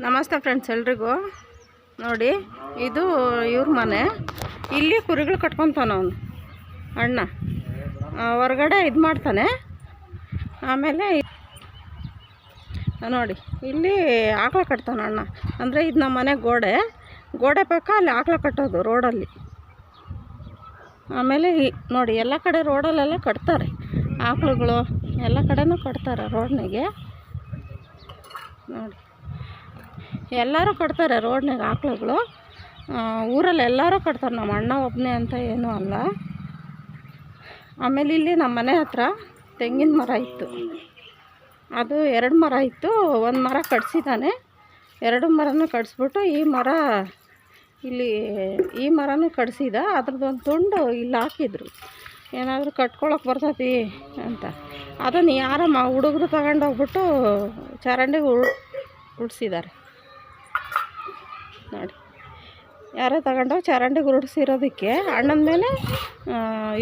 ನಮಸ್ತೆ ಫ್ರೆಂಡ್ಸ್ ಎಲ್ರಿಗೂ. ನೋಡಿ, ಇದು ಇವ್ರ ಮನೆ. ಇಲ್ಲಿ ಕುರಿಗಳು ಕಟ್ಕೊತಾನ ಅವನು, ಅಣ್ಣ. ಹೊರಗಡೆ ಇದು ಮಾಡ್ತಾನೆ. ಆಮೇಲೆ ನೋಡಿ, ಇಲ್ಲಿ ಆಕಳು ಕಟ್ತಾನ ಅಣ್ಣ. ಅಂದರೆ ಇದು ನಮ್ಮ ಮನೆ ಗೋಡೆ. ಗೋಡೆ ಪಕ್ಕ ಅಲ್ಲಿ ಆಕಳು ಕಟ್ಟೋದು ರೋಡಲ್ಲಿ. ಆಮೇಲೆ ನೋಡಿ, ಎಲ್ಲ ಕಡೆ ರೋಡಲ್ಲೆಲ್ಲ ಕಟ್ತಾರೆ ಆಕಳುಗಳು. ಎಲ್ಲ ಕಡೆನೂ ಕಟ್ತಾರೆ ರೋಡ್ನಿಗೆ. ನೋಡಿ. ಎಲ್ಲರೂ ಕಟ್ತಾರೆ ರೋಡ್ನಾಗ ಆಕಳುಗಳು. ಊರಲ್ಲಿ ಎಲ್ಲರೂ ಕಟ್ತಾರೆ, ನಮ್ಮ ಅಣ್ಣ ಒಬ್ಬನೇ ಅಂತ ಏನೂ ಅಲ್ಲ. ಆಮೇಲೆ ಇಲ್ಲಿ ನಮ್ಮ ಮನೆ ಹತ್ರ ತೆಂಗಿನ ಮರ ಇತ್ತು. ಅದು ಎರಡು ಮರ ಇತ್ತು, ಒಂದು ಮರ ಕಟ್ಸಿದ್ದಾನೆ. ಎರಡು ಮರನೂ ಕಟ್ಸ್ಬಿಟ್ಟು ಈ ಮರ ಇಲ್ಲಿ, ಈ ಮರನೂ ಕಟ್ಸಿದ ಅದ್ರದ್ದೊಂದು ತುಂಡು ಇಲ್ಲಿ ಹಾಕಿದ್ರು. ಏನಾದರೂ ಕಟ್ಕೊಳಕ್ಕೆ ಬರ್ತೈತಿ ಅಂತ. ಅದನ್ನು ಯಾರಮ್ಮ ಹುಡುಗರು ತಗೊಂಡೋಗ್ಬಿಟ್ಟು ಚರಂಡಿಗೆ ಉಳ್ ಉಡ್ಸಿದ್ದಾರೆ ನೋಡಿ. ಯಾರೋ ತಗೊಂಡು ಚರಂಡಿ ಗುರುಡಿಸಿರೋದಕ್ಕೆ ಅಣ್ಣನ ಮೇಲೆ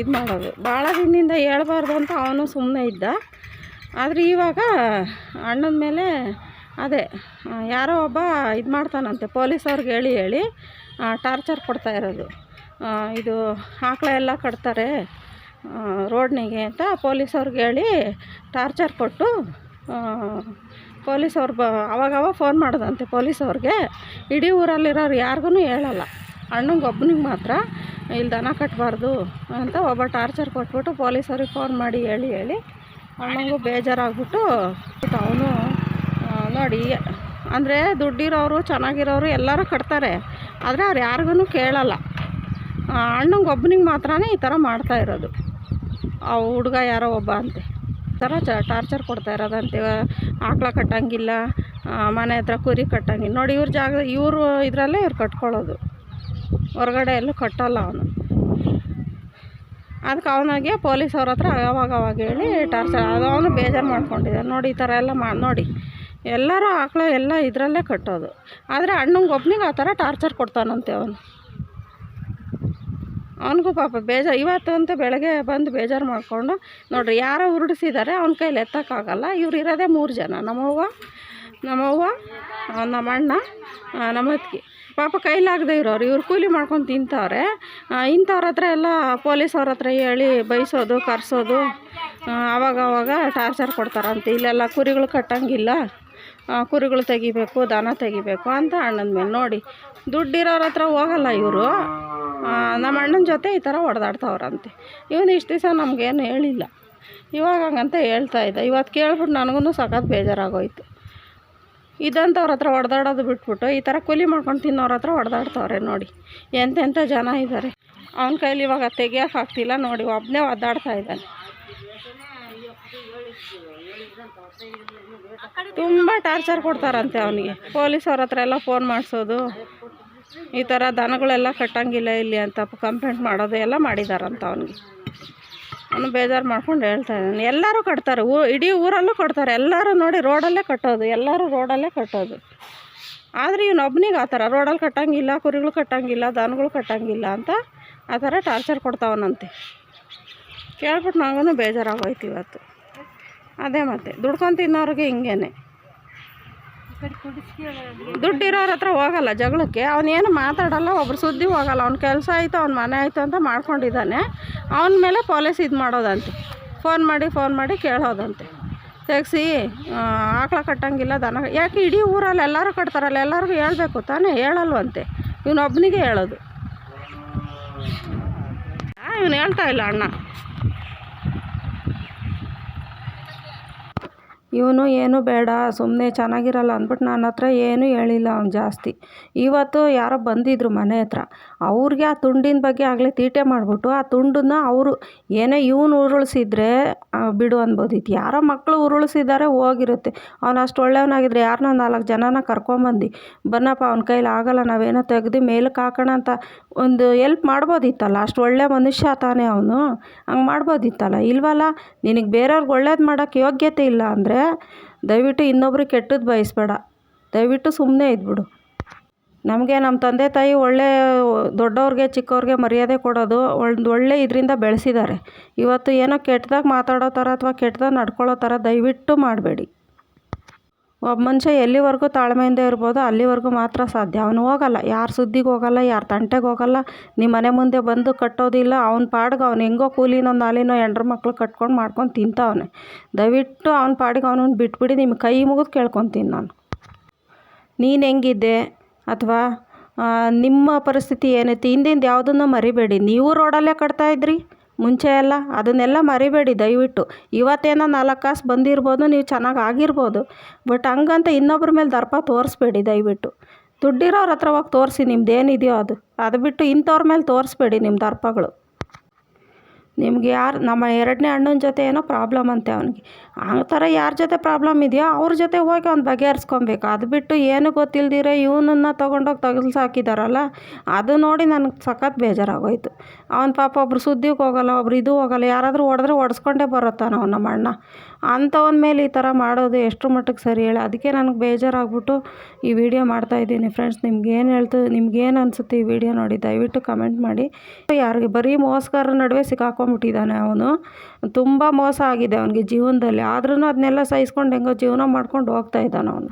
ಇದು ಮಾಡೋದು. ಭಾಳ ದಿನದಿಂದ ಹೇಳ್ಬಾರ್ದು ಅಂತ ಅವನು ಸುಮ್ಮನೆ ಇದ್ದ. ಆದರೆ ಇವಾಗ ಅಣ್ಣನ ಮೇಲೆ ಅದೇ ಯಾರೋ ಒಬ್ಬ ಇದು ಮಾಡ್ತಾನಂತೆ ಪೊಲೀಸವ್ರಿಗೆ ಹೇಳಿ ಹೇಳಿ ಟಾರ್ಚರ್ ಕೊಡ್ತಾ ಇರೋದು. ಇದು ಆಕಳ ಎಲ್ಲ ಕಟ್ತಾರೆ ರೋಡ್ನಿಗೆ ಅಂತ ಪೊಲೀಸವ್ರಿಗೆ ಹೇಳಿ ಟಾರ್ಚರ್ ಕೊಟ್ಟು ಪೊಲೀಸವ್ರು ಬ ಅವಾಗವಾಗ ಫೋನ್ ಮಾಡೋದಂತೆ ಪೊಲೀಸವ್ರಿಗೆ ಇಡೀ ಊರಲ್ಲಿರೋರು ಯಾರಿಗೂ ಹೇಳಲ್ಲ. ಅಣ್ಣಂಗೆ ಒಬ್ಬನಿಗೆ ಮಾತ್ರ ಇಲ್ಲಿ ದನ ಕಟ್ಟಬಾರ್ದು ಅಂತ ಒಬ್ಬ ಟಾರ್ಚರ್ ಕೊಟ್ಬಿಟ್ಟು ಪೊಲೀಸವ್ರಿಗೆ ಫೋನ್ ಮಾಡಿ ಹೇಳಿ ಹೇಳಿ ಅಣ್ಣಂಗೂ ಬೇಜಾರಾಗ್ಬಿಟ್ಟು ಅವನು ನೋಡಿ, ಅಂದರೆ ದುಡ್ಡಿರೋರು, ಚೆನ್ನಾಗಿರೋರು ಎಲ್ಲರೂ ಕಟ್ತಾರೆ. ಆದರೆ ಅವ್ರು ಯಾರಿಗೂ ಕೇಳಲ್ಲ. ಅಣ್ಣಂಗೆ ಒಬ್ಬನಿಗೆ ಮಾತ್ರನೇ ಈ ಥರ ಮಾಡ್ತಾ ಇರೋದು. ಆ ಹುಡುಗ ಯಾರೋ ಒಬ್ಬ ಅಂತೆ. ಥರ ಚ ಟಾರ್ಚರ್ ಕೊಡ್ತಾ ಇರೋದಂತೆ. ಆಕಳ ಕಟ್ಟಂಗಿಲ್ಲ ಮನೆ ಹತ್ರ ಕುರಿ ಕಟ್ಟಂಗಿಲ್ಲ. ನೋಡಿ ಇವ್ರ ಜಾಗ, ಇವರು ಇದರಲ್ಲೇ ಇವ್ರು ಕಟ್ಕೊಳ್ಳೋದು. ಹೊರಗಡೆ ಎಲ್ಲೂ ಕಟ್ಟಲ್ಲ ಅವನು. ಅದಕ್ಕೆ ಅವನಾಗೆ ಪೊಲೀಸ್ ಅವ್ರ ಹತ್ರ ಅವಾಗ ಅವಾಗ ಹೇಳಿ ಟಾರ್ಚರ್, ಅದು ಅವನು ಬೇಜಾರು ಮಾಡ್ಕೊಂಡಿದ್ದಾನೆ ನೋಡಿ ಈ ಥರ ಎಲ್ಲ ಮಾ, ನೋಡಿ, ಎಲ್ಲರೂ ಆಕಳ ಎಲ್ಲ ಇದರಲ್ಲೇ ಕಟ್ಟೋದು. ಆದರೆ ಅಣ್ಣಂಗೆ ಒಬ್ನಿಗೆ ಆ ಥರ ಟಾರ್ಚರ್ ಕೊಡ್ತಾನಂತೆ ಅವನು. ಅವನಿಗೂ ಪಾಪ ಬೇಜಾರು ಇವತ್ತು ಅಂತ ಬೆಳಗ್ಗೆ ಬಂದು ಬೇಜಾರು ಮಾಡಿಕೊಂಡು ನೋಡ್ರಿ ಯಾರೋ ಉರುಡಿಸಿದ್ದಾರೆ, ಅವ್ನ ಕೈಲಿ ಎತ್ತಕ್ಕಾಗಲ್ಲ. ಇವ್ರು ಇರೋದೇ ಮೂರು ಜನ, ನಮ್ಮವ್ವ ನಮ್ಮವ್ವ ನಮ್ಮಣ್ಣ ಅತ್ತಿಗೆ ಪಾಪ ಕೈಲಾಗದೆ ಇರೋರು, ಇವ್ರು ಕೂಲಿ ಮಾಡ್ಕೊಂಡು ತಿಂತವ್ರೆ. ಇಂಥವ್ರ ಹತ್ರ ಎಲ್ಲ ಪೊಲೀಸವ್ರ ಹತ್ರ ಹೇಳಿ ಬೈಸೋದು, ಕರೆಸೋದು ಅವಾಗ ಅವಾಗ ಟಾರ್ಚರ್ ಕೊಡ್ತಾರಂತೆ. ಇಲ್ಲೆಲ್ಲ ಕುರಿಗಳು ಕಟ್ಟಂಗಿಲ್ಲ. ಕುರಿಗಳು ತೆಗಿಬೇಕು, ದನ ತೆಗಿಬೇಕು ಅಂತ ಅಣ್ಣನ ಮೇಲೆ ನೋಡಿ. ದುಡ್ಡಿರೋರ ಹತ್ರ ಹೋಗಲ್ಲ ಇವರು. ನಮ್ಮ ಅಣ್ಣನ ಜೊತೆ ಈ ಥರ ಹೊಡೆದಾಡ್ತವ್ರಂತೆ ಇವನು ಇಷ್ಟು ದಿವಸ ನಮಗೇನು ಹೇಳಿಲ್ಲ. ಇವಾಗ ಹಂಗಂತ ಹೇಳ್ತಾ ಇದ್ದ. ಇವತ್ತು ಕೇಳ್ಬಿಟ್ಟು ನನಗೂ ಸಖತ್ ಬೇಜಾರಾಗೋಯ್ತು. ಇದಂಥವ್ರ ಹತ್ರ ಹೊಡೆದಾಡೋದು ಬಿಟ್ಬಿಟ್ಟು ಈ ಥರ ಕೂಲಿ ಮಾಡ್ಕೊಂಡು ತಿನ್ನೋರ ಹತ್ರ ಹೊಡೆದಾಡ್ತವ್ರೆ ನೋಡಿ. ಎಂತೆಂಥ ಜನ ಇದ್ದಾರೆ ಅವನ ಕೈಲಿ ಇವಾಗ ತೆಗಿಯೋಕೆ ಆಗ್ತಿಲ್ಲ ನೋಡಿ ಒಬ್ಬನೇ ಒದ್ದಾಡ್ತಾ ಇದ್ದಾನೆ. ತುಂಬ ಟಾರ್ಚರ್ ಕೊಡ್ತಾರಂತೆ ಅವನಿಗೆ. ಪೊಲೀಸವ್ರ ಹತ್ರ ಎಲ್ಲ ಫೋನ್ ಮಾಡಿಸೋದು. ಈ ಥರ ದನಗಳೆಲ್ಲ ಕಟ್ಟಂಗಿಲ್ಲ ಇಲ್ಲಿ ಅಂತ ಕಂಪ್ಲೇಂಟ್ ಮಾಡೋದು ಎಲ್ಲ ಮಾಡಿದಾರಂತ ಅವನಿಗೆ. ಅವನು ಬೇಜಾರು ಮಾಡ್ಕೊಂಡು ಹೇಳ್ತಾ ಇದ್ದಾನೆ. ಎಲ್ಲರೂ ಕಟ್ತಾರೆ. ಊ ಇಡೀ ಊರಲ್ಲೂ ಕಟ್ತಾರೆ. ಎಲ್ಲರೂ ನೋಡಿ ರೋಡಲ್ಲೇ ಕಟ್ಟೋದು. ಎಲ್ಲರೂ ರೋಡಲ್ಲೇ ಕಟ್ಟೋದು. ಆದರೆ ಇವನೊಬ್ಬನಿಗೆ ಆ ಥರ ರೋಡಲ್ಲಿ ಕಟ್ಟಂಗಿಲ್ಲ, ಕುರಿಗಳು ಕಟ್ಟಂಗಿಲ್ಲ, ದನಗಳು ಕಟ್ಟಂಗಿಲ್ಲ ಅಂತ ಆ ಥರ ಟಾರ್ಚರ್ ಕೊಡ್ತಾವನಂತೆ. ಕೇಳ್ಬಿಟ್ಟು ನನಗೂ ಬೇಜಾರಾಗೋಯ್ತು ಇವತ್ತು. ಅದೇ ಮತ್ತೆ. ದುಡ್ಕೊಂಡು ತಿನ್ನೋರಿಗೆ ಹಿಂಗೇನೆ. ದುಡ್ಡಿರೋರ ಹತ್ರ ಹೋಗಲ್ಲ ಜಗಳಕ್ಕೆ. ಅವನೇನು ಮಾತಾಡಲ್ಲ, ಒಬ್ರು ಸುದ್ದಿ ಹೋಗಲ್ಲ. ಅವ್ನ ಕೆಲಸ ಆಯಿತು, ಅವ್ನ ಮನೆ ಆಯಿತು ಅಂತ ಮಾಡ್ಕೊಂಡಿದ್ದಾನೆ. ಅವನ ಮೇಲೆ ಪೊಲೀಸ್ ಇದು ಮಾಡೋದಂತೆ. ಫೋನ್ ಮಾಡಿ ಫೋನ್ ಮಾಡಿ ಕೇಳೋದಂತೆ. ತೆಗ್ಸಿ ಆಕಳ ಕಟ್ಟಂಗಿಲ್ಲ, ದನ ಯಾಕೆ ಇಡೀ ಊರಲ್ಲಿ ಎಲ್ಲರೂ ಕಟ್ತಾರಲ್ಲ, ಎಲ್ಲರಿಗೂ ಹೇಳಬೇಕು ತಾನೇ? ಹೇಳಲ್ವಂತೆ. ಇವನೊಬ್ಬನಿಗೆ ಹೇಳೋದು. ಇವನು ಹೇಳ್ತಾ ಇಲ್ಲ ಅಣ್ಣ. ಇವನು ಏನು ಬೇಡ ಸುಮ್ಮನೆ ಚೆನ್ನಾಗಿರಲ್ಲ ಅಂದ್ಬಿಟ್ಟು ನನ್ನ ಹತ್ರ ಏನೂ ಹೇಳಿಲ್ಲ ಅವ್ನು ಜಾಸ್ತಿ. ಇವತ್ತು ಯಾರೋ ಬಂದಿದ್ರು ಮನೆ ಹತ್ರ. ಅವ್ರಿಗೆ ಆ ತುಂಡಿನ ಬಗ್ಗೆ ಆಗಲೇ ತೀಟೆ ಮಾಡಿಬಿಟ್ಟು ಆ ತುಂಡನ್ನ ಅವರು ಏನೇ ಇವನು ಉರುಳಿಸಿದ್ರೆ ಬಿಡು ಅನ್ಬೋದಿತ್ತು. ಯಾರೋ ಮಕ್ಕಳು ಉರುಳಿಸಿದ್ದಾರೆ ಹೋಗಿರುತ್ತೆ. ಅವನು ಅಷ್ಟು ಒಳ್ಳೆಯವನಾಗಿದ್ರೆ ಯಾರನ್ನೋ ನಾಲ್ಕು ಜನನ ಕರ್ಕೊಂಬಂದು. ಬನ್ನಪ್ಪ ಅವ್ನ ಕೈಲಿ ಆಗಲ್ಲ, ನಾವೇನೋ ತೆಗೆದು ಮೇಲಕ್ಕೆ ಹಾಕೋಣ ಅಂತ ಒಂದು ಎಲ್ಪ್ ಮಾಡ್ಬೋದಿತ್ತಲ್ಲ? ಅಷ್ಟು ಒಳ್ಳೆ ಮನುಷ್ಯ ತಾನೇ ಅವನು. ಹಂಗೆ ಮಾಡ್ಬೋದಿತ್ತಲ್ಲ? ಇಲ್ವಲ್ಲ? ನಿನಗೆ ಬೇರೆಯವ್ರಿಗೆ ಒಳ್ಳೇದು ಮಾಡೋಕ್ಕೆ ಯೋಗ್ಯತೆ ಇಲ್ಲ ಅಂದರೆ ದಯವಿಟ್ಟು ಇನ್ನೊಬ್ರು ಕೆಟ್ಟದ್ದು ಬಯಸ್ಬೇಡ. ದಯವಿಟ್ಟು ಸುಮ್ಮನೆ ಇದ್ಬಿಡು. ನಮಗೆ ನಮ್ಮ ತಂದೆ ತಾಯಿ ಒಳ್ಳೆ ದೊಡ್ಡವ್ರಿಗೆ, ಚಿಕ್ಕವ್ರಿಗೆ ಮರ್ಯಾದೆ ಕೊಡೋದು ಒಂದು ಒಳ್ಳೆ ಇದರಿಂದ ಬೆಳೆಸಿದ್ದಾರೆ. ಇವತ್ತು ಏನೋ ಕೆಟ್ಟದಾಗಿ ಮಾತಾಡೋ ಥರ ಅಥವಾ ಕೆಟ್ದಾಗಿ ನಡ್ಕೊಳ್ಳೋ ಥರ ದಯವಿಟ್ಟು ಮಾಡಬೇಡಿ. ಒಬ್ಬ ಮನುಷ್ಯ ಎಲ್ಲಿವರೆಗೂ ತಾಳ್ಮೆಯಿಂದ ಇರ್ಬೋದು ಅಲ್ಲಿವರೆಗೂ ಮಾತ್ರ ಸಾಧ್ಯ. ಅವನು ಹೋಗಲ್ಲ, ಯಾರ ಸುದ್ದಿಗೆ ಹೋಗಲ್ಲ, ಯಾರ ತಂಟೆಗೆ ಹೋಗಲ್ಲ ನಿಮ್ಮ ಮನೆ ಮುಂದೆ ಬಂದು ಕಟ್ಟೋದಿಲ್ಲ, ಅವ್ನ ಪಾಡಿಗೆ ಅವ್ನು ಹೆಂಗೋ ಕೂಲಿನೋ ನಾಲಿನೋ ಹೆಂಡ್ರ ಮಕ್ಳು ಕಟ್ಕೊಂಡು ಮಾಡ್ಕೊಂಡು ತಿಂತವನೆ. ದಯವಿಟ್ಟು ಅವ್ನ ಪಾಡಿಗೆ ಅವನನ್ನು ಬಿಟ್ಬಿಡಿ ನಿಮ್ಮ ಕೈ ಮುಗಿದು ಕೇಳ್ಕೊತೀನಿ ನಾನು. ನೀನು ಹೆಂಗಿದ್ದೆ? ಅಥವಾ ನಿಮ್ಮ ಪರಿಸ್ಥಿತಿ ಏನೈತಿ? ಹಿಂದಿಂದ ಯಾವುದನ್ನು ಮರಿಬೇಡಿ. ನೀವು ರೋಡಲ್ಲೇ ಕಟ್ತಾಯಿದ್ರಿ ಮುಂಚೆ ಎಲ್ಲ ಅದನ್ನೆಲ್ಲ ಮರಿಬೇಡಿ, ದಯವಿಟ್ಟು. ಇವತ್ತೇನೋ ನಾಲ್ಕು ಕಾಸು ಬಂದಿರ್ಬೋದು, ನೀವು ಚೆನ್ನಾಗಿ ಆಗಿರ್ಬೋದು. ಬಟ್ ಹಂಗಂತ ಇನ್ನೊಬ್ರ ಮೇಲೆ ದರ್ಪ ತೋರಿಸ್ಬೇಡಿ, ದಯವಿಟ್ಟು. ದುಡ್ಡಿರೋರ ಹತ್ರ ಹೋಗಿ ತೋರಿಸಿ ನಿಮ್ದು ಏನಿದೆಯೋ ಅದು. ಅದು ಬಿಟ್ಟು ಇಂಥವ್ರ ಮೇಲೆ ತೋರಿಸ್ಬೇಡಿ ನಿಮ್ಮ ದರ್ಪಗಳು. ನಿಮ್ಗೆ ಯಾರು, ನಮ್ಮ ಎರಡನೇ ಅಣ್ಣನ ಜೊತೆ ಏನೋ ಪ್ರಾಬ್ಲಮ್ ಅಂತೆ ಅವನಿಗೆ. ಆ ಥರ ಯಾರ ಜೊತೆ ಪ್ರಾಬ್ಲಮ್ ಇದೆಯೋ? ಅವ್ರ ಜೊತೆ ಹೋಗಿ ಅವ್ನು ಬಗೆಹರಿಸ್ಕೊಬೇಕು. ಅದು ಬಿಟ್ಟು ಏನು ಗೊತ್ತಿಲ್ದಿರೋ ಇವನನ್ನು ತೊಗೊಂಡೋಗಿ ತಗಲ್ಸಿ ಹಾಕಿದಾರಲ್ಲ ಅದು ನೋಡಿ ನನಗೆ ಸಖತ್ ಬೇಜಾರಾಗೋಯ್ತು. ಅವನ ಪಾಪ ಒಬ್ರು ಸುದ್ದಿಗೆ ಹೋಗಲ್ಲ, ಒಬ್ರು ಇದು ಹೋಗಲ್ಲ, ಯಾರಾದರೂ ಹೊಡೆದ್ರೆ ಹೊಡೆಸ್ಕೊಂಡೇ ಬರುತ್ತಾನೆ ಅವ್ನು ನಮ್ಮ ಅಣ್ಣ ಅಂಥವನ ಮೇಲೆ ಈ ಥರ ಮಾಡೋದು ಎಷ್ಟು ಮಟ್ಟಿಗೆ ಸರಿ ಹೇಳಿ. ಅದಕ್ಕೆ ನನಗೆ ಬೇಜಾರಾಗ್ಬಿಟ್ಟು ಈ ವಿಡಿಯೋ ಮಾಡ್ತಾ ಇದ್ದೀನಿ ಫ್ರೆಂಡ್ಸ್ ನಿಮ್ಗೇನು ಹೇಳ್ತು ನಿಮ್ಗೇನು ಅನಿಸುತ್ತೆ ಈ ವಿಡಿಯೋ ನೋಡಿ, ದಯವಿಟ್ಟು ಕಮೆಂಟ್ ಮಾಡಿ. ಯಾರಿಗೆ ಬರೀ ಮೋಸಗಾರರ ನಡುವೆ ಸಿಕ್ಕಾಕೊಂಡ್ಬಿಟ್ಟಿದ್ದಾನೆ ಅವನು. ತುಂಬ ಮೋಸ ಆಗಿದೆ ಅವನಿಗೆ ಜೀವನದಲ್ಲಿ. ಆದ್ರೂ ಅದನ್ನೆಲ್ಲ ಸಹಿಸ್ಕೊಂಡು ಹೆಂಗೋ ಜೀವನ ಮಾಡ್ಕೊಂಡು ಹೋಗ್ತಾ ಇದ್ದಾನೆ ಅವನು.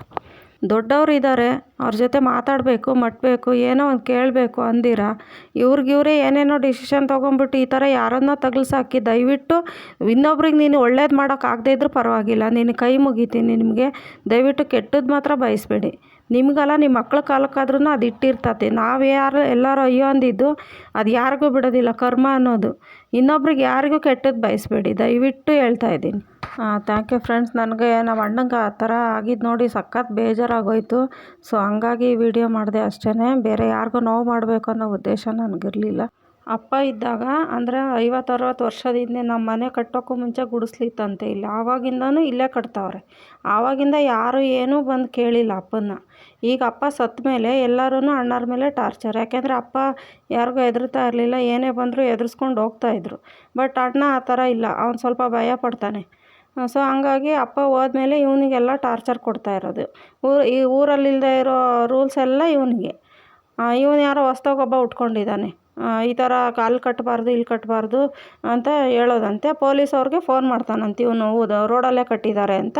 ದೊಡ್ಡವ್ರು ಇದ್ದಾರೆ ಅವ್ರ ಜೊತೆ ಮಾತಾಡಬೇಕು ಮಟ್ಟಬೇಕು ಏನೋ ಒಂದು ಕೇಳಬೇಕು ಅಂದಿರ? ಇವರೇ ಏನೇನೋ ಡಿಸಿಷನ್ ತೊಗೊಂಬಿಟ್ಟು ಈ ಥರ ಯಾರನ್ನೋ ತಗಲ್ಸಾಕಿ ದಯವಿಟ್ಟು ಇನ್ನೊಬ್ರಿಗೆ ನೀನು ಒಳ್ಳೇದು ಮಾಡೋಕ್ಕಾಗದೇ ಇದ್ರೂ ಪರವಾಗಿಲ್ಲ. ನೀನು ಕೈ ಮುಗಿತೀನಿ ನಿಮಗೆ. ದಯವಿಟ್ಟು ಕೆಟ್ಟದ್ದು ಮಾತ್ರ ಬಯಸಬೇಡಿ. ನಿಮಗಲ್ಲ ನಿಮ್ಮ ಮಕ್ಳ ಕಾಲಕ್ಕಾದ್ರೂ ಅದು ಇಟ್ಟಿರ್ತತೆ. ನಾವು ಯಾರು, ಎಲ್ಲರೂ ಅಯ್ಯೋ ಅಂದಿದ್ದು ಅದು ಯಾರಿಗೂ ಬಿಡೋದಿಲ್ಲ, ಕರ್ಮ ಅನ್ನೋದು. ಇನ್ನೊಬ್ರಿಗೆ ಯಾರಿಗೂ ಕೆಟ್ಟದ್ದು ಬಯಸಬೇಡಿ. ದಯವಿಟ್ಟು ಹೇಳ್ತಾ ಇದ್ದೀನಿ. ಥ್ಯಾಂಕ್ ಯು ಫ್ರೆಂಡ್ಸ್ ನನಗೆ ನಮ್ಮ ಅಣ್ಣಂಗೆ ಆ ಥರ ಆಗಿದ್ದು ನೋಡಿ ಸಖತ್ ಬೇಜಾರಾಗೋಯಿತು. ಸೊ ಹಂಗಾಗಿ ವಿಡಿಯೋ ಮಾಡಿದೆ ಅಷ್ಟೇ ಬೇರೆ ಯಾರಿಗೂ ನೋವು ಮಾಡಬೇಕು ಅನ್ನೋ ಉದ್ದೇಶ ನನಗಿರಲಿಲ್ಲ. ಅಪ್ಪ ಇದ್ದಾಗ ಅಂದರೆ ಐವತ್ತು ಅರವತ್ತು ವರ್ಷದ ಹಿಂದೆ ನಮ್ಮ ಮನೆ ಕಟ್ಟೋಕ್ಕೂ ಮುಂಚೆ ಗುಡಿಸ್ಲಿತ್ತಂತೆ ಇಲ್ಲಿ. ಆವಾಗಿಂದನೂ ಇಲ್ಲೇ ಕಟ್ತಾವ್ರೆ. ಆವಾಗಿಂದ ಯಾರೂ ಏನೂ ಬಂದು ಕೇಳಿಲ್ಲ ಅಪ್ಪನ್ನ. ಈಗ ಅಪ್ಪ ಸತ್ತ ಮೇಲೆ ಎಲ್ಲರೂ ಅಣ್ಣರ ಮೇಲೆ ಟಾರ್ಚರ್. ಯಾಕೆಂದರೆ ಅಪ್ಪ ಯಾರಿಗೂ ಹೆದರ್ತಾ ಇರಲಿಲ್ಲ, ಏನೇ ಬಂದರೂ ಎದುರಿಸ್ಕೊಂಡು ಹೋಗ್ತಾಯಿದ್ರು ಬಟ್ ಅಣ್ಣ ಆ ಥರ ಇಲ್ಲ, ಅವ್ನು ಸ್ವಲ್ಪ ಭಯ ಪಡ್ತಾನೆ. ಸೊ ಹಂಗಾಗಿ ಅಪ್ಪ ಹೋದ್ಮೇಲೆ ಇವನಿಗೆಲ್ಲ ಟಾರ್ಚರ್ ಕೊಡ್ತಾ ಇರೋದು. ಊರು, ಈ ಊರಲ್ಲಿಲ್ಲದೆ ಇರೋ ರೂಲ್ಸ್ ಎಲ್ಲ ಇವನಿಗೆ. ಇವನು ಯಾರೋ ಹೊಸ್ದಾಗಿ ಒಬ್ಬ ಉಟ್ಕೊಂಡಿದ್ದಾನೆ. ಈ ಥರ ಅಲ್ಲಿ ಕಟ್ಟಬಾರ್ದು ಇಲ್ಲಿ ಕಟ್ಟಬಾರ್ದು ಅಂತ ಹೇಳೋದಂತೆ. ಪೊಲೀಸ್ ಅವ್ರಿಗೆ ಫೋನ್ ಮಾಡ್ತಾನಂತೆ. ಇವನು ಹೌದು, ರೋಡಲ್ಲೇ ಕಟ್ಟಿದ್ದಾರೆ ಅಂತ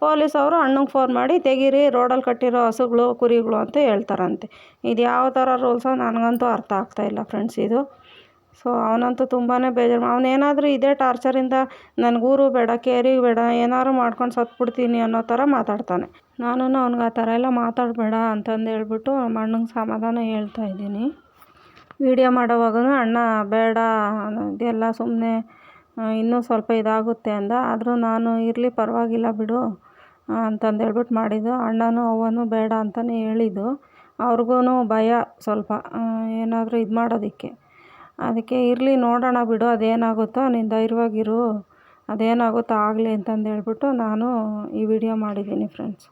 ಪೊಲೀಸ್ ಅವರು ಅಣ್ಣಂಗೆ ಫೋನ್ ಮಾಡಿ, ತೆಗೀರಿ ರೋಡಲ್ಲಿ ಕಟ್ಟಿರೋ ಹಸುಗಳು, ಕುರಿಗಳು ಅಂತ ಹೇಳ್ತಾರಂತೆ. ಇದು ಯಾವ ಥರ ರೂಲ್ಸೋ ನನಗಂತೂ ಅರ್ಥ ಆಗ್ತಾಯಿಲ್ಲ ಫ್ರೆಂಡ್ಸ್ ಇದು. ಸೊ, ಅವನಂತೂ ತುಂಬಾ ಬೇಜಾರು ಅವನೇನಾದರೂ ಇದೇ ಟಾರ್ಚರಿಂದ ನನಗೂರು ಬೇಡ, ಕೇರಿಗೆ ಬೇಡ, ಏನಾದ್ರು ಮಾಡ್ಕೊಂಡು ಸತ್ಬಿಡ್ತೀನಿ ಅನ್ನೋ ಥರ ಮಾತಾಡ್ತಾನೆ. ನಾನು ಅವ್ನಿಗೆ ಆ ಥರ ಎಲ್ಲ ಮಾತಾಡಬೇಡ ಅಂತಂದು ಹೇಳ್ಬಿಟ್ಟು ನಮ್ಮ ಅಣ್ಣಂಗೆ ಸಮಾಧಾನ ಹೇಳ್ತಾ ಇದ್ದೀನಿ. ವೀಡಿಯೋ ಮಾಡೋವಾಗೂ ಅಣ್ಣ ಬೇಡ ಇದೆಲ್ಲ ಸುಮ್ಮನೆ ಇನ್ನೂ ಸ್ವಲ್ಪ ಇದಾಗುತ್ತೆ ಅಂದ. ಆದರೂ ನಾನು ಇರಲಿ ಪರವಾಗಿಲ್ಲ ಬಿಡು ಅಂತಂದು ಹೇಳ್ಬಿಟ್ಟು ಮಾಡಿದ್ದು. ಅಣ್ಣನೂ ಅವ್ವನೂ ಬೇಡ ಅಂತಲೇ ಹೇಳಿದ್ದು. ಅವ್ರಿಗೂ ಭಯ ಸ್ವಲ್ಪ ಏನಾದರೂ ಇದು ಮಾಡೋದಕ್ಕೆ. ಅದಕ್ಕೆ ಇರಲಿ ನೋಡೋಣ ಬಿಡು, ಅದೇನಾಗುತ್ತೋ ನೀನು ಧೈರ್ಯವಾಗಿರು, ಅದೇನಾಗುತ್ತೋ ಆಗಲಿ ಅಂತಂದು ಹೇಳ್ಬಿಟ್ಟು ನಾನು ಈ ವಿಡಿಯೋ ಮಾಡಿದ್ದೀನಿ ಫ್ರೆಂಡ್ಸ್